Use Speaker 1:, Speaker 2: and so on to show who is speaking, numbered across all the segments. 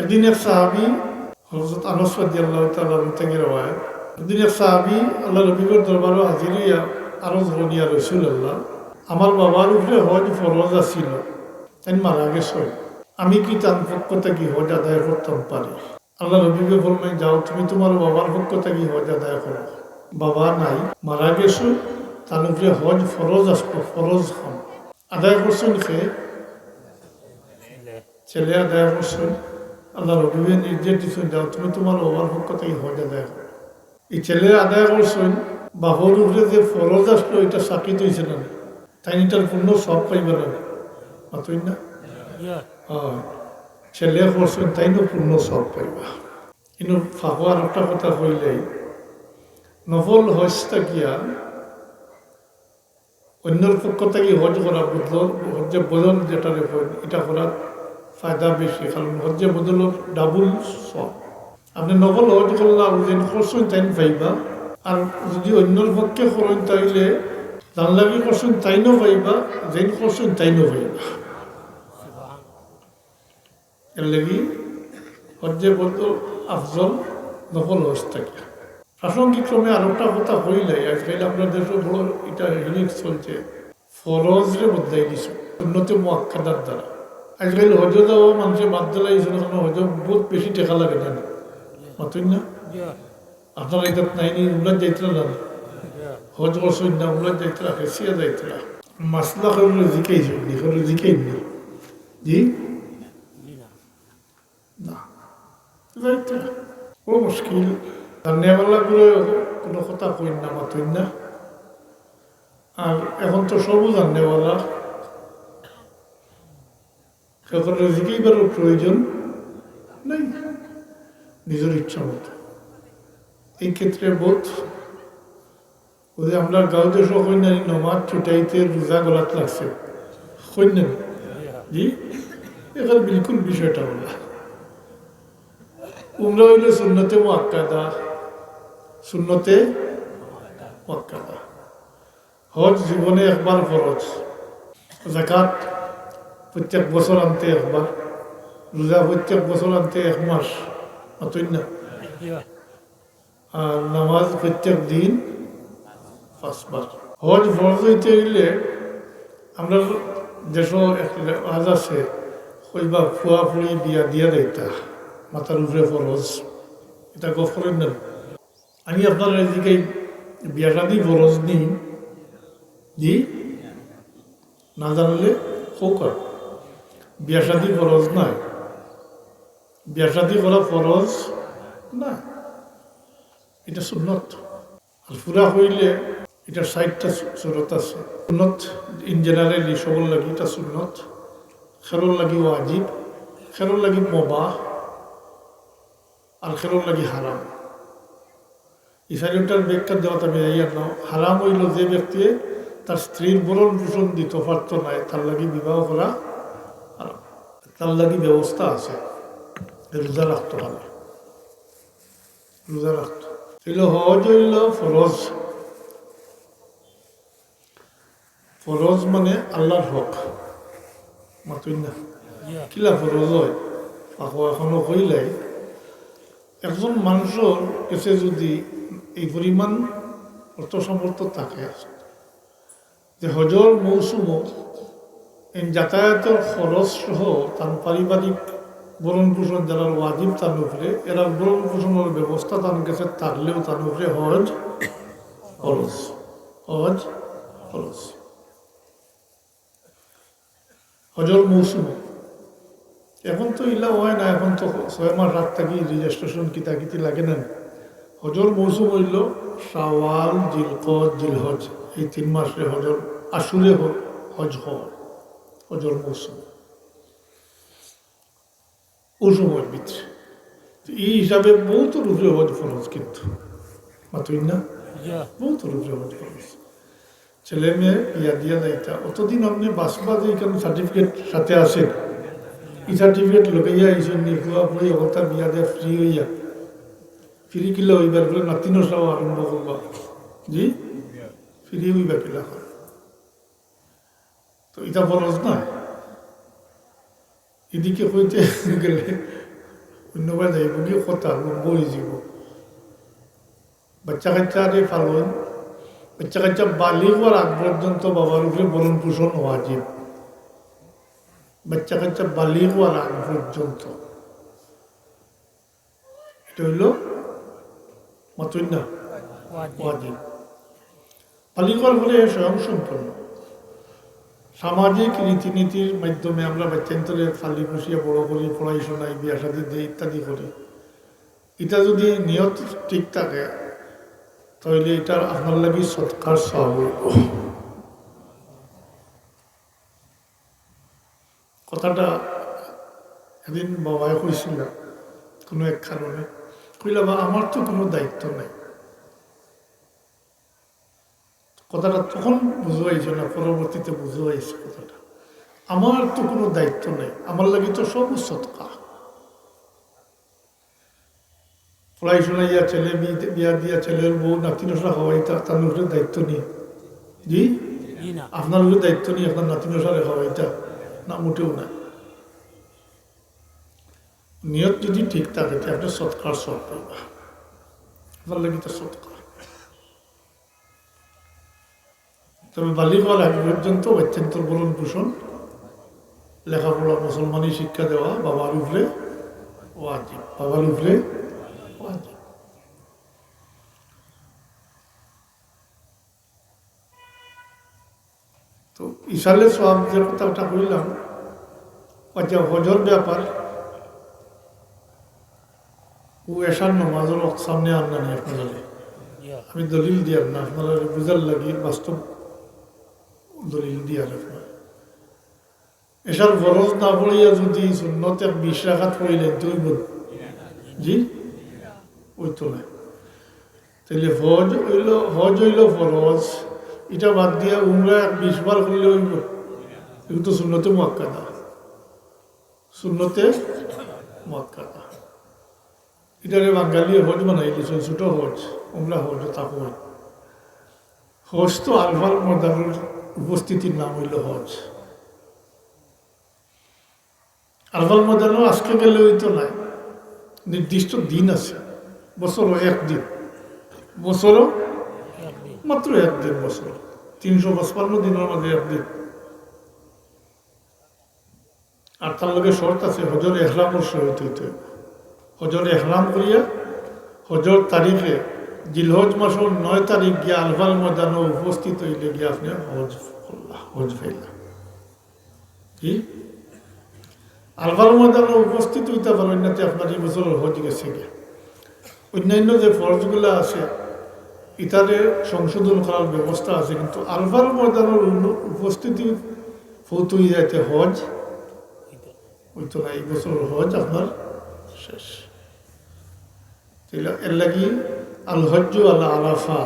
Speaker 1: একদিন এক সাহাবি হজরত আনস আল্লাহ তাআলা থেকে রওয়ায় একদিন এক সাহাবি আল্লাহ রবিবের দরবারও হাজির হইয়া আরও ধরনিয়া রসুল আল্লাহ আমার বাবার উপরে হজ ফরজ আছিল, তাই মারা গেছে। আমি কি তার পক্ষ থেকে হজ আদায় করতাম পারি? আল্লাহ রবিবে বলবেন যাও, তুমি তোমার বাবার পক্ষ থেকে হজ আদায় করো। বাবা নাই, মারা গেছো, তার উপরে হজ ফরজ আসব, ফরজ হন আদায় করছেন খেয়ে ছেলে আদায় করছেন আল্লাহ রবিবে নির্দেশ দিচ্ছেন যাও তুমি তোমার পক্ষ থেকে হজ আদায় করো এই ছেলে আদায় করছেন বাবর উপরে যে ফরজ আসলো, এটা সাকিত হয়েছে না? তাই এটার পূর্ণ সব পাইবে না। মাতুই না? ছেলে করছেন, তাই না পূর্ণ সব পাইবা? কিন্তু ফাঁকো আর একটা কথা কইলেই নফল হজটা গিয়া অন্যর পক্ষ থেকে হজ করা বদল হজ্জে বদল যেটা রেখেন এটা করার ফায়দা বেশি, কারণ হজ্জে বদল ডাবল সব আপনি নকল হজ করলাম যেন করছেন তাই পাইবা আর যদি অন্যর পক্ষে করেন তাইলে যার লাগি করছেন তাইনও পাইবা যেন করছেন তাইনও পাইবা এর লাগি হজ্জে বদল আফজল নকল হজ থাকে। প্রাসঙ্গিক ক্রমে আরেকটা কথা হইলে আজকাল আমরা দেশে বড় এটা হিলিক চলছে। ফরজরে বদলাই দিছে উন্নতি মোয়াক্কাদার দ্বারা। আজকাল হজ যাওয়া মানুষের বাদ কারণ হজ বহুত বেশি টেকা লাগে না মাতুন না? আপনারা এটা নাইনি, উল্লাদ যাইতরা না হজ করছেন না, উল্লাদ যাইতরা হেসিয়া যাইতরা মাসলা করে জিকাইছে করে জিকাই নি। জি? না ও মুশকিল। ধন্যবাদগুলো কোনো কথা কই না, মাতুন না। আর এখন তো সবু জানেওয়ালা এখন জিকাইবার প্রয়োজন নেই। নিজের ইচ্ছা মতো। এই ক্ষেত্রে বোধ ওদের আমরা গাঁও দেশ কন্যানি নমাজ ছুটাইতে রোজা গলাত লাগছে। কন্যানি জি? এখানে বিলকুল বিষয়টা বলা উমরা হইলে শূন্যতে মোয়াক্কাদা শূন্যতে মোয়াক্কাদা হজ জীবনে একবার ফরজ। জাকাত প্রত্যেক বছর আনতে একবার রোজা প্রত্যেক বছর আনতে এক মাস। অতই না? আর নামাজ প্রত্যেক দিন পাঁচবার হজ ফরজ হইতে গেলে আমরা দেশ আজ আছে, কইবা ফুয়া ফুড়ি বিয়া দিয়া দেয়তা মাথার উপরে ফরজ। এটা গফ করেন না। আমি আপনার এদিকে বিয়া শাদি ফরজ নিই। জি? না জানলে হোক বিয়া শাদি ফরজ নাই বিয়া শাদি করা ফরজ না এটা সুন্নত আর পুরা হইলে এটা ষাটটা সুরত আছে সুন্নত ইন জেনারেলি সবল লাগি এটা সুন্নত খেরোর লাগি ওয়াজিব খেরোর লাগি মবাহ আর খেরোর লাগি হারাম এই চারিটার ব্যাখ্যা দেওয়া আমি এই আর নাও হারাম হইল যে ব্যক্তি তার স্ত্রীর বরণ পোষণ দিত পারত নাই তার লাগি বিবাহ করা তার লাগি ব্যবস্থা আছে। রোজা রাখতে হবে। রোজা রাখত হইল হজ হইল ফরজ। ফরজ মানে আল্লাহর হক। মাতুই না। কিলা ফরজ হয়? আকৌ এখনও কইলে। একজন মানুষের কাছে যদি এই পরিমাণ অর্থ সামর্থ্য থাকে যে হজর মৌসুমও যাতায়াতের খরচ সহ তার পারিবারিক বরণ পোষণ যারা ওয়াজিব তার উপরে, এরা বরণ পোষণের ব্যবস্থা তার কাছে থাকলেও তার উপরে হজ খরচ হজ খরচ। হজর মৌসুম। এখন তো ইলা হয় না, এখন তো ছয় মাস রাত থাকি রেজিস্ট্রেশন কিতা কিতি লাগে না। হজর মৌসুম হইল শাওয়াল জিলকত জিলহজ। এই তিন মাসে হজর আসুরে হজ হয় হজর মৌসুম সময়ের ভিতরে এই হিসাবে বহুত রূপে হজ ফরজ কিন্তু মাতুই না বহুত রূপে হজ ফরজ ছেলে মেয়ে বিয়া দিয়া যাইতা অতদিন আপনি বাসবা যে এখানে সার্টিফিকেট সাথে আসেন এই সার্টিফিকেট লগাইয়া আইসেন নিখুয়া পড়ি অবতার বিয়া দেয়া ফ্রি হইয়া ফ্রি কিলা হইবার বলে নাতিনো সাও আরম্ভ করবা জি ফ্রি হইবা কিলা তো এটা ফরজ না। এদিকে হইতে গেলে অন্যবার যাইব কি কথা বই যাব বাচ্চা কাচ্চা কাচ্চারে ফালন বাচ্চা কাচ্চা বালি হওয়ার আগ পর্যন্ত বাবার উপরে বরণ পোষণ ওয়াজিব বাচ্চা কাচ্চা বালি হওয়ার আগ পর্যন্ত। এটা হইল মতই না বালি হওয়ার পরে স্বয়ং সম্পন্ন সামাজিক রীতিনীতির মাধ্যমে আমরা বাচ্চান্তরে ফালি পুষিয়ে বড় করি পড়াশোনায় বিয়া সাদি দিয়ে ইত্যাদি করি। এটা যদি নিয়ত ঠিক থাকে, তাহলে এটার আপনার লাগি সৎকার সব কথাটা এদিন বাবাই কইছিল, কোনো এক কারণে। কইলা বা আমার তো কোনো দায়িত্ব নাই। কথাটা তখন বুঝাইছে না পরবর্তীতে বুঝাইছে কথাটা। আমার তো কোনো দায়িত্ব নেই আমার লাগে তো সব সৎকা পড়াই শোনাইয়া ছেলে বিয়ে- বিয়া দিয়া ছেলের বউ নাতি নসা হওয়াই তার উপরে দায়িত্ব নিয়ে। জি? আপনার দায়িত্ব নিয়ে আপনার নাতি নসারে হওয়াইটা না মোটেও না। নিয়ত যদি ঠিক থাকে একটা সৎকার সৎ পাইবা। আপনার লাগে তো সৎকার। তবে বালিক হওয়ার আগে পর্যন্ত অত্যন্তর বলন পোষণ লেখাপড়া মুসলমানি শিক্ষা দেওয়া বাবার উপরে ওয়াজিব বাবার উপরে ওয়াজিব তো ইসালে সব যে কথাটা বললাম আচ্ছা হজর ব্যাপার, ও এসার নমাজের সামনে আননা নিয়ে আপনারা আমি দলিল দিয়ে আপনার আপনারা বুঝার বাস্তব দলিল দিয়ার আপনার এসার ফরজ না পড়িয়া যদি শূন্যতে বিশ রাখাত পড়িলেন তুই বল জি? ওই তো না তাহলে হজ হইল হজ হইল ফরজ এটা বাদ দিয়া উমরা বিশ বার করলে হইব। এগুলো তো শূন্যতে মোয়াক্কাদা শূন্যতে মোয়াক্কাদা এটারে বাঙালি হজ বানাই দিয়েছেন ছোট হজ উমরা হজ হয় হজ। তো আলফার ময়দানের উপস্থিতির নাম হইল হজ। আলফার ময়দানও আজকে গেলে হইতো নাই। নির্দিষ্ট দিন আছে, বছরও একদিন। বছরও মাত্র একদিন বছর, তিনশো পঁচপান্ন দিনের মধ্যে একদিন। আর তার লগে শর্ত আছে, হজর হইবে। হজর এহরাম করিয়া হজর তারিখে জিলহজ মাসের নয় তারিখ গিয়া আলফাল ময়দান উপস্থিত হইলে গিয়া আপনি হজ হজ ফেললা কি? আলফাল ময়দানে উপস্থিত হইতে পারেন না আপনার এই বছর হজ গেছে গিয়া। অন্যান্য যে ফরজগুলো আছে ইতারে সংশোধন করার ব্যবস্থা আছে, কিন্তু আলফার ময়দানের উপস্থিতি ফৌত হয়ে যাইতে হজ হইতো না এই বছর হজ আপনার শেষ। এর লাগি আল হজ্জ আল আলাফা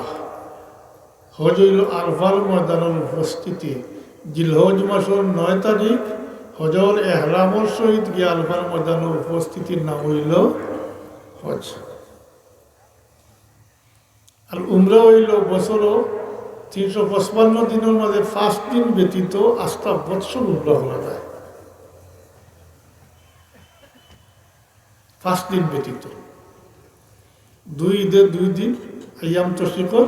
Speaker 1: হজ হইল আলফার ময়দানের উপস্থিতি। জিলহজ মাসের নয় তারিখ হজর এহরামর সহিত গিয়ে আলফার ময়দানের উপস্থিতির নাম হইল হজ। আর উমরা হইল বছরও তিনশো পঁচপান্ন দিনের মাঝে ফার্স্ট দিন ব্যতীত আস্থা বৎসর উমরা করা যায়। ফার্স্ট দিন ব্যতীত। দুই ঈদের দুই দিন, আয়াম তশিকর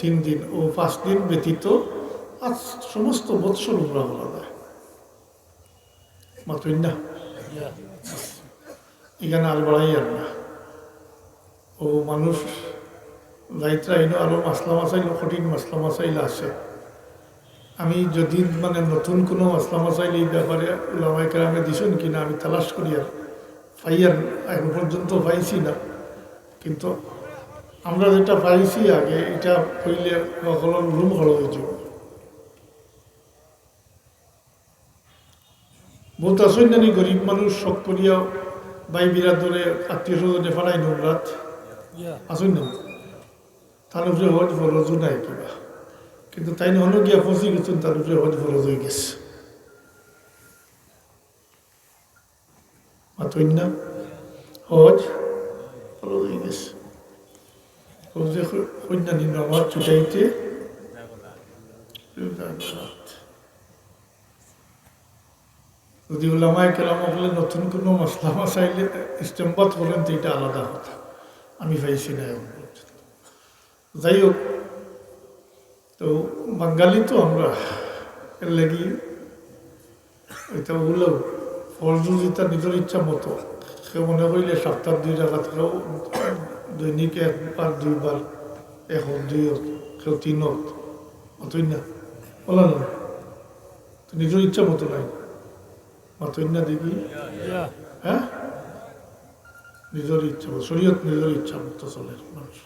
Speaker 1: তিন দিন ও পাঁচ দিন ব্যতীত আর সমস্ত বৎসর উমরা করা যায়। মাত্রই না এখানে আর বাড়াই আর না। ও মানুষ যাইত্রা এনে আরও মাসলা মাসাইল, কঠিন মাসলা মাসাইল আছে। আমি যদি মানে নতুন কোনো মাসলা মাসাইল এই ব্যাপারে ওলামাইকে আমি দিছেন কিনা আমি তালাশ করি আর পাই আর এখন পর্যন্ত পাইছি না। কিন্তু আমরা যেটা পাইছি আগে, এটা হইলে সকলের রুম হলো হয়ে যাব বহুত আসেন গরিব মানুষ শখ করিয়া বাই বিরাট ধরে আত্মীয় স্বজনে ফেলাই নোংরাত আসুন না তার উপরে হজ ফরজও নাই কিবা। কিন্তু তাই নহলে গিয়া ফসি গেছেন, তার উপরে হজ ফরজ হয়ে গেছে। মাতই না? হজ হয়ে গেছে ছুটাইতে যদি ওলামায় কেরাম হলে নতুন কোনো মশলা মাসাইলে ইস্তেমবাদ করেন তো এটা আলাদা কথা। আমি পাইছি না এখন যাই হোক তো বাঙালি তো আমরা এর লাগি এটা ওগুলো ফরজু যেটা নিজের ইচ্ছা মতো। মনে করিলে সপ্তাহ দুই জায়গা থেকেও দৈনিক একবার দুইবার এখন দুই কেউ তিনত অতই না। বলা না। তো নিজের ইচ্ছা মতো নাই। অতই না দেখি. হ্যাঁ? নিজের ইচ্ছা মতো, শরীয়ত নিজের ইচ্ছা মতো চলে মানুষ